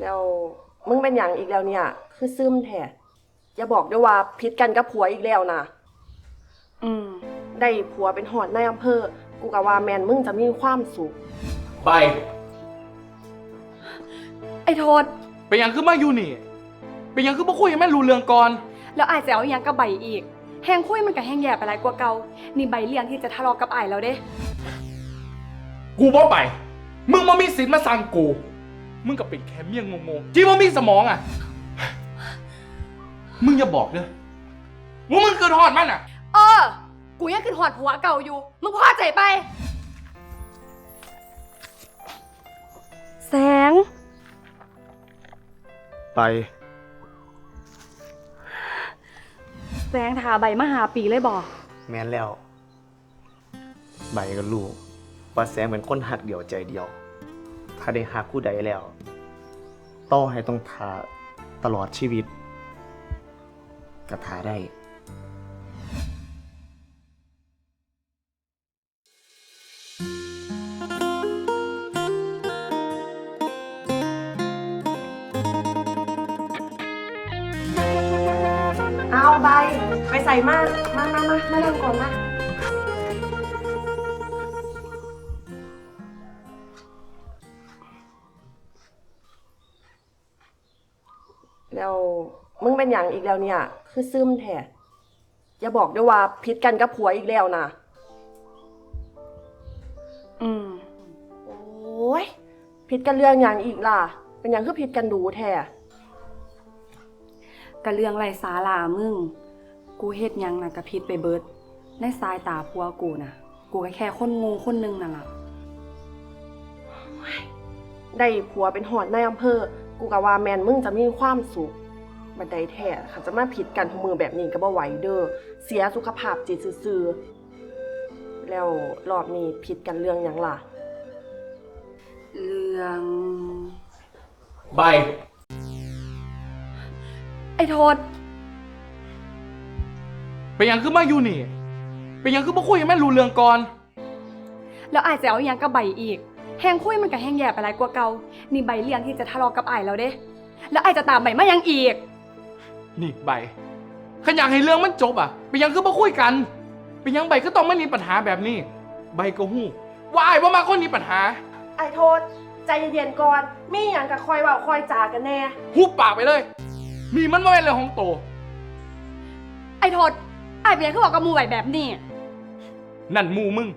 แล้วมึงเป็นอย่างอีกแล้วเนี่ย คือซึมแท้อย่าบอกด้วยว่าพิษกันกับผัวอีกแล้วนะอืม ได้ผัวเป็นหอดในอำเภอ กูกะว่าแมนมึงจะมีความสุข ไป ไอ้โทษ เป็นหยังคือมาอยู่นี่ เป็นหยังคือมาคุยกันแม่รู้เรื่องก่อน แล้วอายจะเอาอหยังกับใบอีก แหงคุยมันก็แหงแย่ไปหลายกว่าเก่านี่ใบเลี้ยงที่จะทะเลาะกับอายแล้วเด้ กูบ่ไป มึงมามีสิทธิ์มาสั่งกู มึงก็เป็นแค่เมี่ยงงงๆที่บ่มีสมองอะ มึงอย่าบอกเด้อว่ามึงเกินหอดมันอะ เออ กูยังขึ้นหอดผัวเก่าอยู่ มึงพอใจไป แสง ไป แสงทาใบมาหาปีเลยบอกแม่นแล้ว ใบก็รู้ว่าแสงเป็นคนหักเดียวใจเดียว ถ้าได้หักผู้ใดแล้ว ต่อให้ต้องทาตลอดชีวิตก็ทาได้ เอาใบ ไปใส่มามามามามานั่งก่อนมา มึงเป็นอย่างอีกแล้วเนี่ย คือซึมแท้อย่าบอกด้วยว่าพิษกันกับผัวอีกแล้วนะ อืม โอ้ยพิษกันเรื่องอย่างอีกล่ะ เป็นอย่างคือพิษกันดูแท้กะเรื่องไรสาลามึง กูเฮ็ดหยังน่ะกะผิดไปเบิด ในสายตาผัวกูน่ะ กูก็แค่คนงูคนหนึงนั่นล่ะ ได้ผัวเป็นหอดในอำเภอ กูกะว่าแมนมึงจะมีความสุข บันไดแท้ค่ะจะมาผิดกันทุกมือแบบนี้ก็บ่ไหวเด้อเสียสุขภาพจิตซื่อๆแล้วรอบนี้ผิดกันเรื่องหยังล่ะ เรื่องไปไอ้โทษ เป็นหยังคือมาอยู่นี่ เป็นหยังคือมาคุยกันแม่รู้เรื่องก่อน แล้วอายจะเอาอหยังกับใบอีก แหงคุยมันก็แหงแย่ไปหลายกว่าเก่า นี่ใบเลี้ยงที่จะทะเลาะกับอายแล้วเด้ แล้วอายจะตามใบมายังอีก นี่ใบขันอยากให้เรื่องมันจบอะเป็นหยังคือมาคุยกันเป็นหยังใบก็ต้องไม่มีปัญหาแบบนี้ ใบก็หู้ว่าไอ้ว่ามาคนมีปัญหา ไอ้โทษ ใจเย็นๆก่อน มีหยังกับคอยเว่าคอยจากันแน่ หุบปากไปเลย มีมันมาเป็นเรื่องของโต ไอ้โทษอายเป็นหยังคือบอกกับหมูไหวแบบนี้ นั่นหมูมึง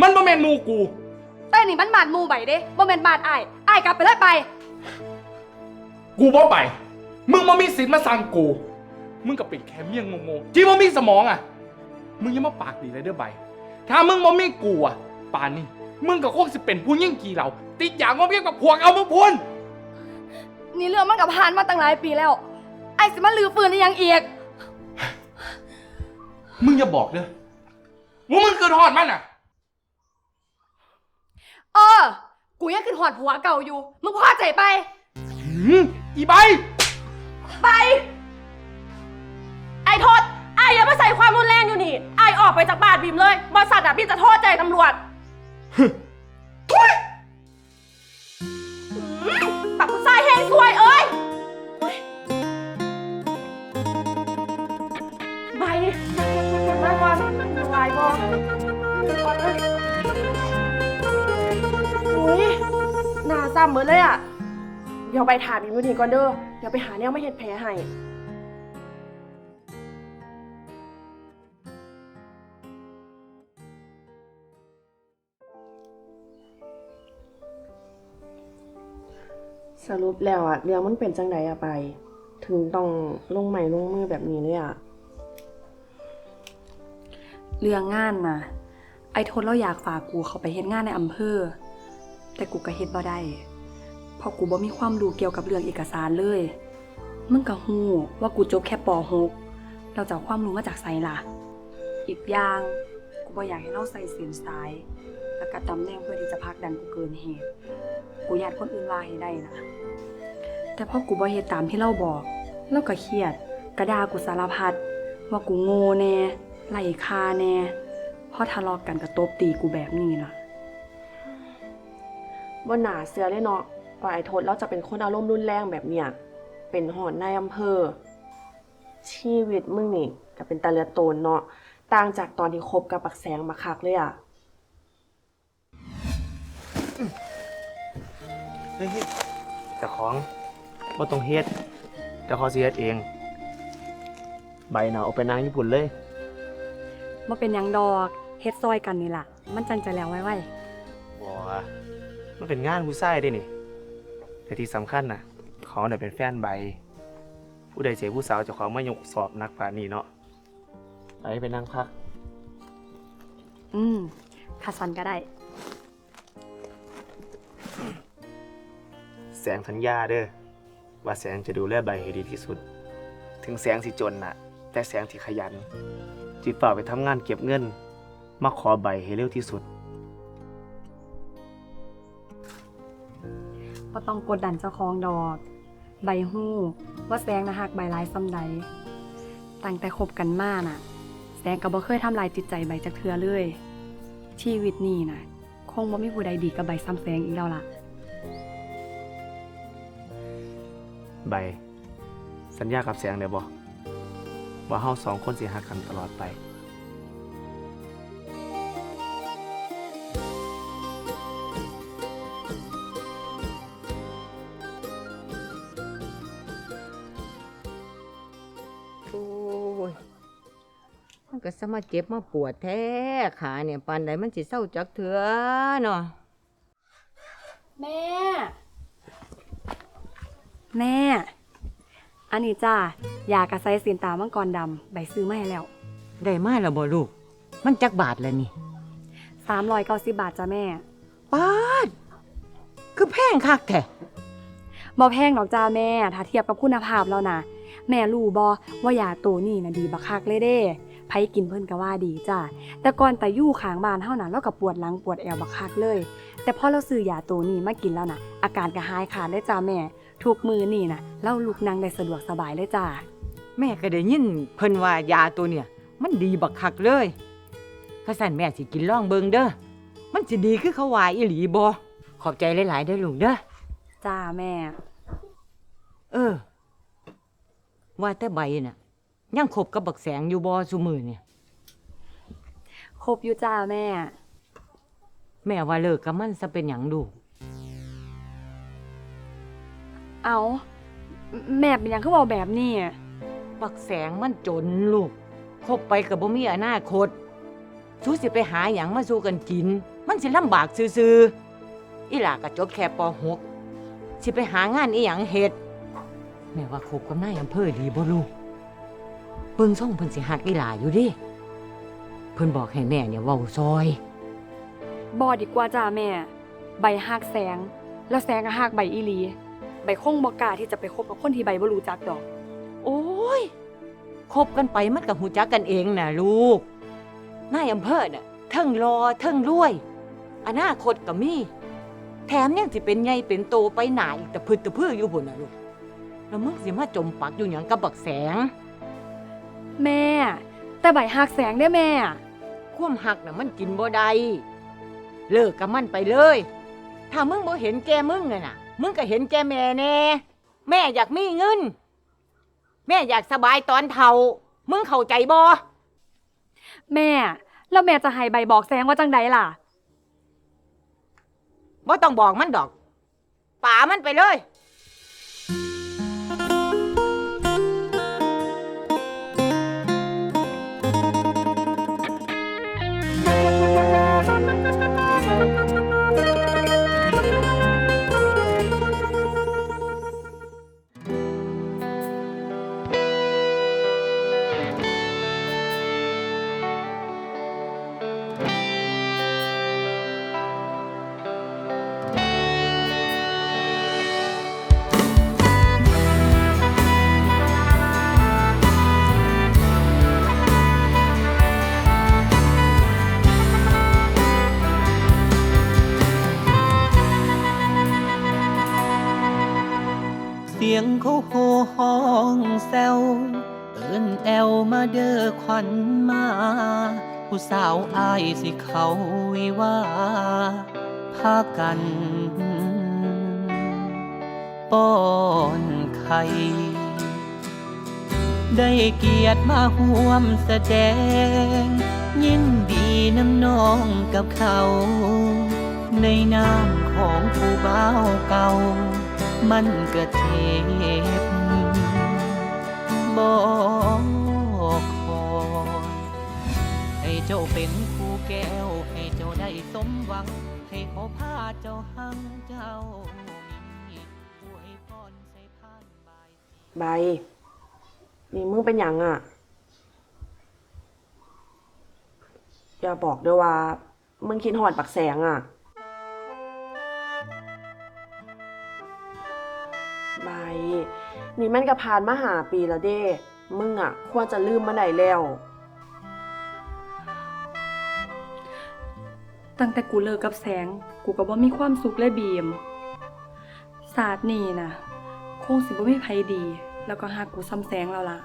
มันมาเป็นหมูกู แต่นี่มันบาดหมูใบเด้บ่แม่นบาดอายอายกลับไปเลยไป กูบ่ไป มึงมามีสิทธิ์มาสั่งกู มึงก็เป็นแค่เมี่ยงงงๆที่บ่มีสมองอะ มึงอยังมาปากดีเลยเด้อใบ ถ้ามึงบ่มีกูอะป่านนี้มึงก็คงสิเป็นผู้ยิ่งกี่เหล่าติดอย่างว่าเพียงกับพวกเอามึงพูนนี่เรื่องมันกับผ่านมาตั้งหลายปีแล้ว ไอ้สิมาลือฟื้นได้ยังอีก มึงอย่าบอกเด้อว่ามึงเกินหอดมันอะ เออ กูยังขึ้นหอดผัวเก่าอยู่ มึงพอใจไป หืมอีใบ ไป ไอ้โทษ ไอ้อย่ามาใส่ความรุนแรงอยู่นี่ ไอ้ออกไปจากบานบิมเลยบริษัทอะพี่จะโทษใจตำรวจทุยปักผู้ชายเฮงซวยเอ้ยเฮ้ยไปมาก่อนวายบอก่อนเลยอุ้ยหน้าซ้ำเหมือนเลยอะ เดี๋ยวไปถามอีกมือทีก่อนเด้อ เดี๋ยวไปหาแนวไม่เห็ดแผลให้สรุปแล้วอะเรื่องมันเป็นจังไดอะไป ถึงต้องลงใหม่ลงมือแบบนี้เลยอะเรื่องงานนะไอ้ทนเราอยากฝากกูเขาไปเฮ็ดงานในอำเภอ แต่กูก็เฮ็ดบ่ได้ พราะกูบ่มีความรู้เกี่ยวกับเรื่องเอกสารเลย มึงก็ฮู้ว่ากูจบแค่ป .6 เราจะเอาความรู้มาจากไสล่ะ อีกอย่าง กูบ่อยากให้เราใส่เสียนสาย แล้วก็ตำแหน่งเพื่อที่จะพักดันกูเกินเหตุ กูอยากคนอื่นว่าให้ได้นะ แต่พอกูบ่เฮ็ดตามที่เราบอก เราก็เครียด กระดากูสารพัดว่ากูโง่แน่ไล่คาแน่พอทะเลาะกกันก็ตบตีกูแบบนี้ล่ะบ่หนาเสือเลยเนาะ ว่าไอ้โทษเราจะเป็นคนอารมณ์รุนแรงแบบเนี้ยเป็นหอนนายอำเภอ ชีวิตมึงนี่ก็เป็นตาเลือดโตนเนาะต่างจากตอนที่คบกับปักแสงมาคักเลยอะเฮ้ยเจ้าของบ่ต้องเฮ็ดเจ้าของสิเฮ็ดเอง ใบน่ะเอาไปนางญี่ปุ่นเลยมาเป็นหยังดอกเฮ็ดซอยกันนี่ล่ะ มันจังจะแล้วไว้ไว้บ่ว่ามันเป็นงานผู้ชายเด้นี่ แต่ที่สำคัญน่ะเขาน่ะเป็นแฟนใบ ผู้ใดเสียผู้สาวเจ้าของมายกสอบหนักป่านนี้เนาะไปไปนั่งพัก อืมขาสันก็ได้ แสงสัญญาเด้อว่าแสงจะดูแลใบให้ดีที่สุด ถึงแสงสิจนน่ะ แต่แสงที่ขยันจิฝ่ากไปทำงานเก็บเงิน มาขอใบให้เร็วที่สุด ก็ต้องกดดันเจ้าของดอก ใบหู้ว่าแสงนะหักใบลายซ้ำใดตั้งแต่คบกันมาน่ะแสงก็บ่เคยทำลายจิตใจใบจักเทือเลย ชีวิตนี้น่ะ คงบ่มีผู้ใดดีกับใบซ้ำแสงอีกแล้วล่ะ ใบ สัญญากับแสงได้บ่ว่าเฮาสองคนสิหักกันตลอดไป สมาเจ็บมาปวดแท้ขาเนี่ยปานใดมันสิเศร้าจักเถือเนาะแม่ แม่ อันนี้จ้ายากระไซสินตามังกรดำใบซื้อมาให้แล้วได้มาแล้วบ่ลูก มันจักบาทแล้วนี่390บาทจ้าแม่ปาดคือแพงคักแท้บ่แพงดอกจ้าแม่ ถ้าเทียบกับคุณภาพแล้วนะแม่รู้บ่ว่ายาตัวนี้นะดีบักคักเลยเด้ ไผกินเพิ่นก็ว่าดีจ้าแต่ก่อนแต่อยู่ข้างบ้านเฮานะเราก็ปวดหลังปวดแอวบักคักเลย แต่พอเราซื้อยาตัวนี้มากินแล้วนะอาการก็หายขาดเลยจ้าแม่ ทุกมือนี่นะเราลุกนั่งได้สะดวกสบายเลยจ้าแม่ก็ได้ยินเพิ่นว่ายาตัวเนี่ย มันดีบักคักเลยข้าสั่นแม่สิกินลองเบิงเด้อมันสิดีคือเขาว่าอีหลีบ่ขอบใจหลายๆเด้อลูกเด้อจ้าแม่ เออ ว่าแต่ใบน่ะ ยังคบกับบักแสงอยู่บ่ซุมือเนี่ยครบอยู่จ้าแม่ แม่ว่าเลิกกับมันซะเป็นหยังลูกเอา แม่เป็นหยังคือเว้าแบบนี้บักแสงมันจนลูกคบไปกับบ่มีอนาคตสู้สิไปหาหยังมาสู้กันกิน มันสิลำบากซื่อๆอีหลาก็จบแค่ป .6 สิไปหางานอีหยังเฮ็ดแม่ว่าคบกับนายอำเภอดีบ่ลูก เบิ่งส่งเพิ่นสิหักอีหลาอยู่เดิเพิ่นบอกให้แม่เนี่ยเว้าซอย บอดีกว่าจ้าแม่ ใบหักแสง แล้วแสงก็หักใบอีหลี ใบคงบอกกล้าที่จะไปคบกับคนที่ใบบ่รู้จักดอก โอ้ยคบกันไปมันกับหูจักกันเองนะลูกนายอำเภอน่ะเทิงรอเทิงรวย อนาคตก็มี แถมยังสิเป็นไงเป็นโตไปหนาอีกแต่พืดแต่พืออยู่บนน่ะลูก แล้วมึงสิมาจมปักอยู่หยังกับบักแสง แม่ แต่ใบหักแสงได้อแม่ ความหักน่ะมันกินบ่ได้เลิกกับมันไปเลย ถ้ามึงบ่เห็นแกมึงน่ะน่ะมึงก็เห็นแกแม่แน่แม่อยากมีเงิน แม่อยากสบายตอนเฒ่า มึงเข้าใจบ่แม่ แล้วแม่จะให้ใบบอกแสงว่าจังใดล่ะบ่ต้องบอกมันดอกป่ามันไปเลย สิเขาวิว่าพากันป้อนไข่ได้เกียรติมาห่วมแสดง ยินดีน้ำน้องกับเขา ในนามของผู้บ่าวเก่า มันก็เจ็บบอกคอยให้เจ้าเป็น แก้วให้เจ้าได้สมหวัง ให้เขาพาเจ้าหังเจ้ามีอวยพรใส่ผ่านบาย ใบ นี่มึงเป็นหยังอะ อย่าบอกด้วยว่า มึงคิดหอดปักแสงอะ ใบ นี่มันก็ผ่านมาหาปีแล้วเด้ มึงอะ ควรจะลืมมาไหนแล้ว ตั้งแต่กูเลิกกับแสง กูก็บ่มีความสุขเลยบีม ศาสตร์นี่นะคงสิบ่มีไผดี แล้วก็หักกูซ้ำแสงแล้วล่ะ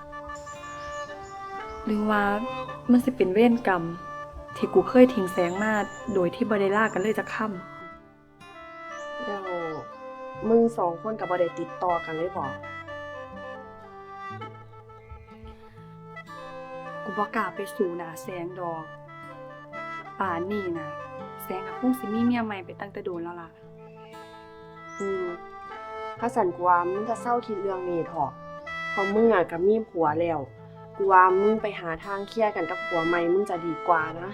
หรือว่ามันสิเป็นเวรกรรม ที่กูเคยทิ้งแสงมาโดยที่บ่ได้ลากันเลยจะค่ำแล้วมึงสองคนกับบ่ได้ติดต่อกันเลยบอกกูบ่กล้าไปสู่หน้าแสงดอกป่านนี่นะ แสงกับคงสิมีเมียใหม่ไปตั้งแต่โดนแล้วล่ะ อืมถ้าสันกว่ามึงจะเศร้าคิดเรื่องนี้เถอะเพราะมึงอะกับมีผัวแล้วกูว่ามึงไปหาทางเคลียร์กันกับผัวใหม่มึงจะดีกว่านะ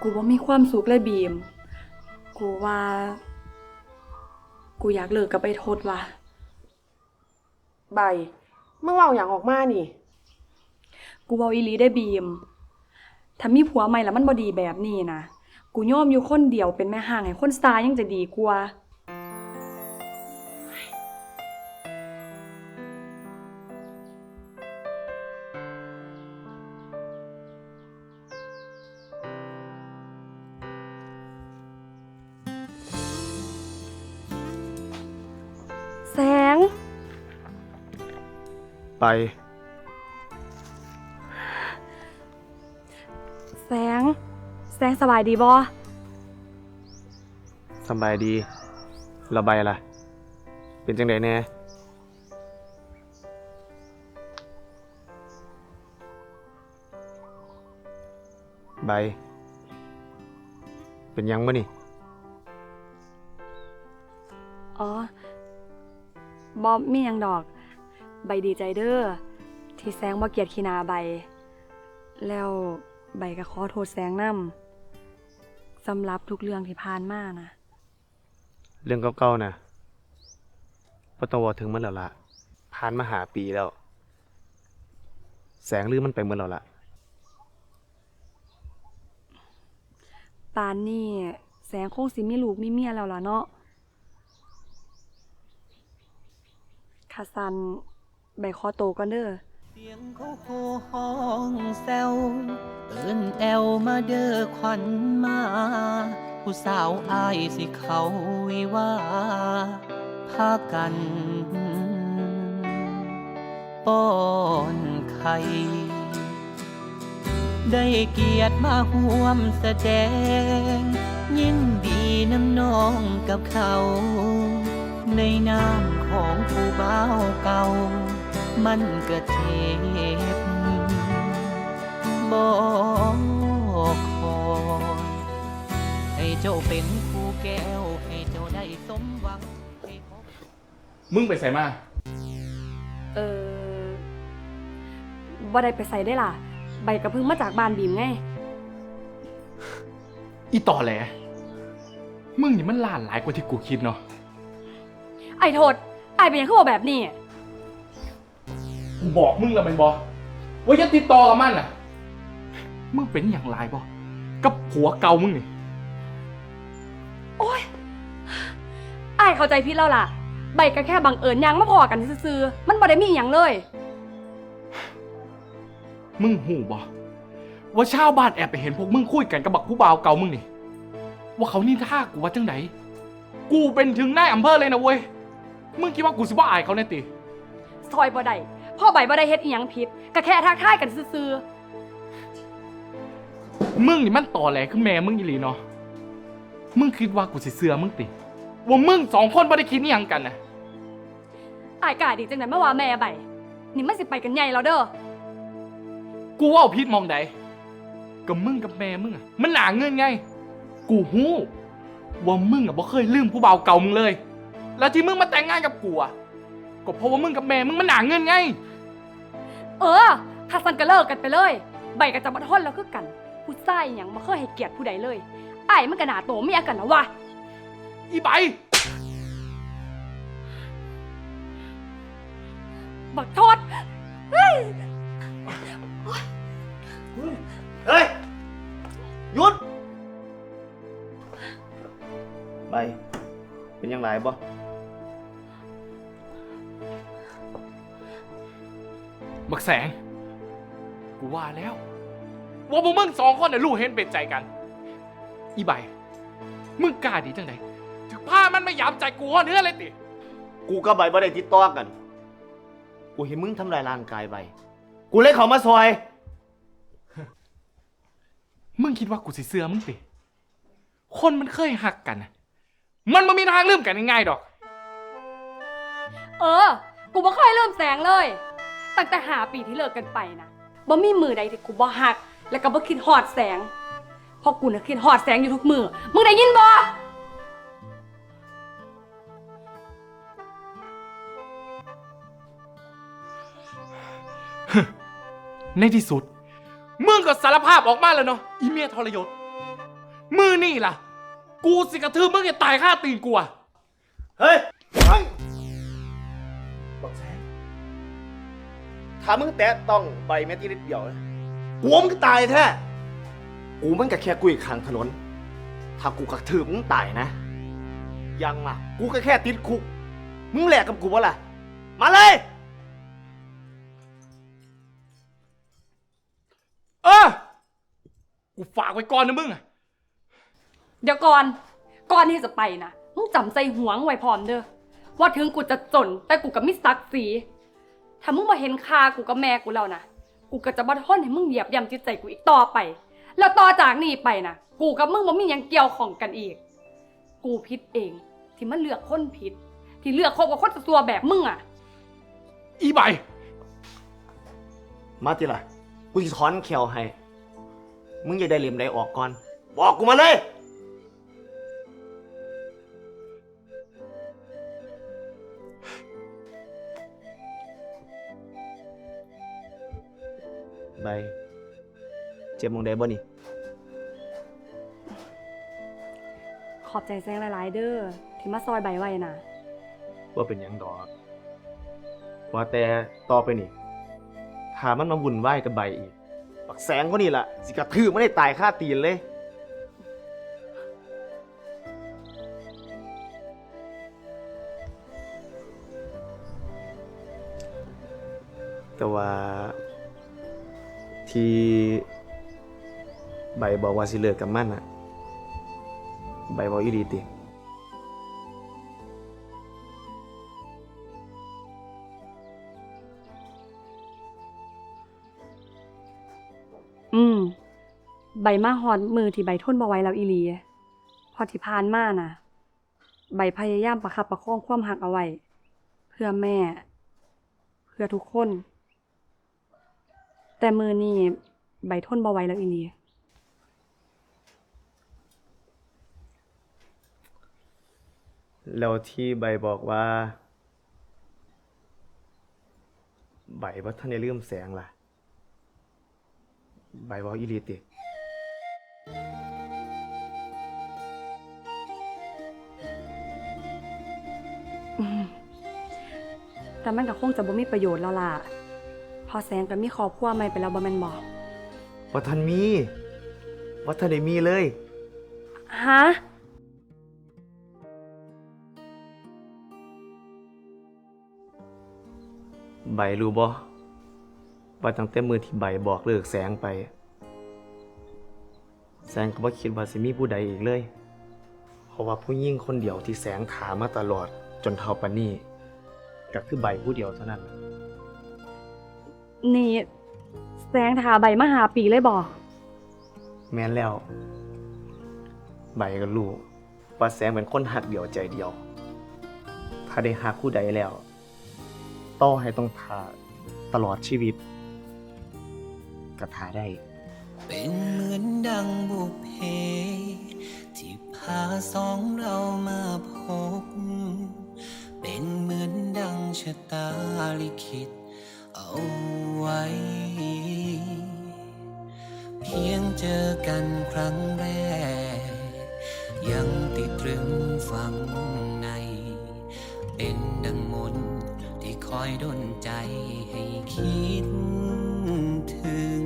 กูบ่มีความสุขเลยบีม กูว่า กูอยากเลิกกับไอ้โทษว่ะ ใบมึงเว่าอย่างออกมานี่ กูเว้าอีหลีได้บีม ถ้ามีผัวใหม่แล้วมันบ่ดีแบบนี้นะกูยอมอยู่คนเดียวเป็นแม่ห่างให้คนซายยังจะดีกว่าแสง ไป แสงสบายดีบ่สำบายดี ระบายล่ะ เป็นจังไดแน่ใบ เป็นหยังบ่นี่ อ๋อ บอมีหยังดอก ใบดีใจเด้อ ที่แสงบ่เกลียดขี้หนาใบ แล้วใบก็ขอโทษแสงนํ สำหรับทุกเรื่องที่ผ่านมานะเรื่องเก่าๆนะบ่ต้องเว่าถึงมันแล้วล่ะผ่านมาหาปีแล้ว แสงลืมมันไปหมดแล้วล่ะ ปานนี่แสงคงสิมีลูกมีเมียแล้วล่ะเนาะคาซันใบขอโตวก่อนเด้อ เสียงเขาโหห้องแซวเอิ้นแอวมาเด้อขวัญมา ผู้สาวอายสิเขาวิว่าพากันป้อนไข่ได้เกียรติมาห่วมแสดง ยินดีน้ำน้องกับเขา ในนามของผู้บ่าวเก่า มันก็เจ็บบอกคอยให้เจ้าเป็นคู่แก้ว ให้เจ้าได้สมหวังให้เขามึงไปใส่มา เออบ่ได้ไปใส่ได้ล่ะ ใบกระพึ่งมาจากบ้านบีมไง อีต่อแหล มึงนี่มันหลานหลายกว่าที่กูคิดเนาะ ไอ้โทษไอ้เป็นหยังเขาบอกแบบนี้ กูบอกมึงแล้วแมันบอว่าอย่าติดต่อกับมันน่ะ มึงเป็นอย่างไรบอกับผัวเก่ามึงนี่ โอ๊ยไอ้เข้าใจพี่แล้วล่ะ ใบก็แค่บังเอิญยังมาพอกันซื่อๆมันบ่ได้มีหยังเลย มึงหูบอว่าชาวบ้านแอบไปเห็นพวกมึงคุยกันกับบักผู้บ่าวเก่ามึงนี่ ว่าเขานินท่ากูว่าจังไหน กูเป็นถึงนายอำเภอเลยนะเว้ย มึงคิดว่ากูสิบ่อายเขาแน่ติ ซอยบ่ได้ พ่อใบบ่ได้เฮ็ดอีหยังผิดก็แค่ทักทายกันซื่อมึงนี่มันต่อแหลคือแม่มึงอีหลีเนาะ มึงคิดว่ากูสิเสือมึงติ ว่ามึงสองคนบ่ได้คิดนี่ยังกันนะอายกาดีจังไหนเมื่อวานแม่ใบนี่มันสิไปกันใหญ่แล้วเด้อกูว่าพิษมองใดกับมึงกับแม่มึงอะมันหนาเงินไง กูฮู้ว่ามึงอะบ่เคยลืมผู้บ่าวเก่ามึงเลย แล้วที่มึงมาแต่งงานกับกูอะ ก็เพราะว่ามึงกับแม่มึงมันหนาเงินไง เออถ้าสันก็เลิกกันไปเลย ใบก็จะมาทนแล้วคือกัน ผู้ชายหยังบ่เคยให้เกียรติผู้ใดเลยอายมันก็หนาโตเมียกันแล้ววะอีใบบักโทษเฮ้ยหยุด ใบ เป็นยังไงบ่ บักแสง กูว่าแล้ว ว่าพวกมึงสองคนน่ะรู้เห็นเป็นใจกัน อีใบ มึงกล้าดีจังไดถึงพามันไม่ยามใจกูหัวเนื้อเลยติ กูกับใบบ่ได้ติดต่อกัน กูเห็นมึงทำลายร่างกายใบ กูเลยเขามาซอย มึงคิดว่ากูสิเสือมึงติ คนมันเคยหักกันน่ะมันไม่มีทางลืมกันง่ายๆดอก เออ กูบ่เคยเริ่มแสงเลย ตั้งแต่หาปีที่เลิกกันไปนะบ่มีมือใดที่กูบ่หัก แล้วก็บ่คิดฮอดแสงเพราะกูน่ะคิดฮอดแสงอยู่ทุกมือมึงได้ยินบ่ในที่สุด มึงก็สารภาพออกมาแล้วเนาะอีเมียทรยศมือนี่ล่ะ กูสิกระทืบมึงให้ตายค่าตีนกูอะเฮ้ย ถ้ามึงแตะต้องใบแม้ที่นิดเดียวนะกูว่ามึงก็ตายแท้ กูมันก็แค่กุยข้างถนน ถ้ากูกระถือมึงตายนะ ยังล่ะ กูก็แค่ติดคุก มึงแหลกกับกูวะล่ะ มาเลย เออ กูฝากไว้ก่อนนะมึงอะเดี๋ยวก่อน ก่อนที่จะไปนะมึงจำใจหวงไว้พร้อมเด้อว่าถึงกูจะจนแต่กูก็มีศักดิ์ศรี ถ้ามึงมาเห็นค่ากูกับแม่กูแล้วนะ กูก็จะบ่ทนให้มึงเหยียบย่ำจิตใจกูอีกต่อไป แล้วต่อจากนี้ไปนะ กูกับมึงบ่มีหยังเกี่ยวของกันอีก กูผิดเอง ที่มันเลือกคนผิด ที่เลือกคบกับคนสัวๆแบบมึงอะอีใบมาติล่ะ กูจะถอนแขวให้ มึงอย่าได้เลียมใดออกก่อน บอกกูมาเลย ใบเจ็บมองได้บ่นี่ ขอบใจแซงหลาย ๆ เด้อที่มาซอยใบไว้นะว่าเป็นหยังดอก ว่าแต่ต่อไปนี่ ถ้ามันมาวุ่นวายกับใบอีก ปักแสงคนนี้ล่ะ สิกระทืบไม่ได้ตายค่าตีนเลย แต่ว่า ที่ใบบอกว่าสิเลิกกับมันอะใบบอกอีดีติอืม ใบมาฮอดมือที่ใบทนบ่ไหว้แล้วอีหลีพอที่ผ่านมาน่ะ ใบพยายามประคับประคองความหักเอาไว้ เพื่อแม่ เพื่อทุกคน แต่มือนี้ใบทนบ่ไหว้แล้วอีหลีแล้วที่ใบบอกว่า ใบว่าท่านได้ลืมแสงล่ะ ใบบอกอีหลีติอืมแต่มันก็คงจะบ่มีประโยชน์แล้วล่ะพ อแสงก็มีครอบครัวใหม่ไปแล้วบ่แม่นบ่ว่าท่านมีว่าท่านได้มีเลย ฮะ ใบรู้บ่ว่าตั้งแต่มือที่ใบบอกเลิกแสงไป แสงก็บ่คิดว่าสิมีผู้ใดอีกเลย เพราะว่าผู้ยิ่งคนเดียวที่แสงถามมาตลอดจนเท่าปานนี้ก็คือใบผู้เดียวเท่านั้นล่ะ นี่แสงทาใบมาหาปีเลยบ่แม่นแล้ว ใบก็รู้ว่าแสงเป็นคนหักเดียวใจเดียว ถ้าได้หักผู้ใดแล้ว ต่อให้ต้องทาตลอดชีวิตก็ทาได้ เป็นเหมือนดังบุพเพที่พาสองเรามาพบ เป็นเหมือนดังชะตาลิขิต เอาไว้ เพียงเจอกันครั้งแรก ยังติดตรึงฝังใน เป็นดังมนที่คอยดนใจให้คิดถึง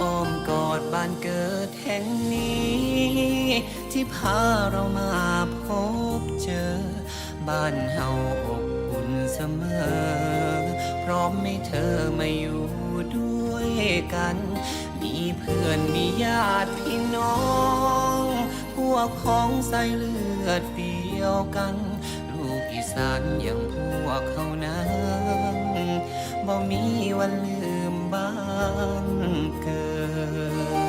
อ้อมกอดบ้านเกิดแห่งนี้ ที่พาเรามาพบเจอ บ้านเฮาอบ เสมอ พราะไม่เธอมาอยู่ด้วยกัน มีเพื่อนมีญาติพี่น้อง พวกของสายเลือดเดียวกัน ลูกอีสานอย่างพวกเขานั้นบ่มีวันลืมบ้านเกิด